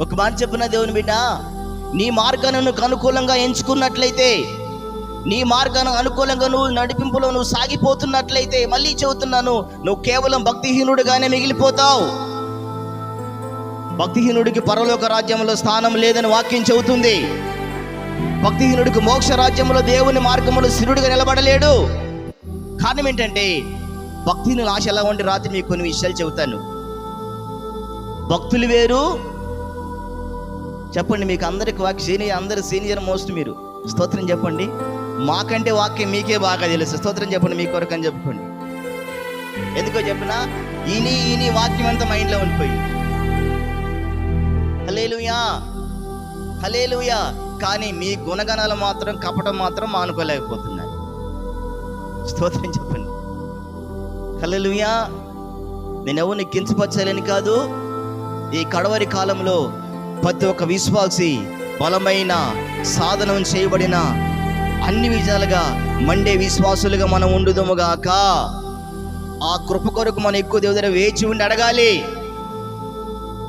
ఒక మాట చెప్పిన దేవుని బిడ్డ? నీ మార్గాన్ని అనుకూలంగా ఎంచుకున్నట్లయితే నీ మార్గానికి అనుకూలంగా నువ్వు నడిపింపులో నువ్వు సాగిపోతున్నట్లయితే మళ్ళీ చెబుతున్నాను నువ్వు కేవలం భక్తిహీనుడుగానే మిగిలిపోతావు. భక్తిహీనుడికి పరలోక రాజ్యంలో స్థానం లేదని వాక్యం చెబుతుంది. భక్తిహీనుడికి మోక్ష రాజ్యంలో దేవుని మార్గంలో స్థిరుడిగా నిలబడలేడు. కారణం ఏంటంటే భక్తిహీనుల ఆశ ఎలా ఉండి రాత్రి మీకు కొన్ని విషయాలు చెబుతాను. భక్తులు వేరు చెప్పండి మీకు అందరికి వాక్య సీనియర్ అందరు సీనియర్ మోస్ట్ మీరు. స్తోత్రం చెప్పండి. మాకంటే వాక్యం మీకే బాగా తెలుసు. స్తోత్రం చెప్పండి మీ కొరకు అని చెప్పుకోండి. ఎందుకో చెప్పినా ఈని ఈని వాక్యం అంతా మైండ్లో ఉండిపోయింది హలేలుయా హలేలుయా కానీ మీ గుణగణాలు మాత్రం కపటం మాత్రం మానుకోలేకపోతున్నారు. స్తోత్రం చెప్పండి. హలేలుయా నేను ఎవరిని కించపరచాలని కాదు ఈ కడవరి కాలంలో ప్రతి ఒక్క విశ్వాసి బలమైన సాధనం చేయబడిన అన్ని విధాలుగా మండే విశ్వాసులుగా మనం ఉండుదముగాక ఆ కృప కొరకు మనం ఎక్కువ దేవుదర వేచి ఉండి అడగాలి.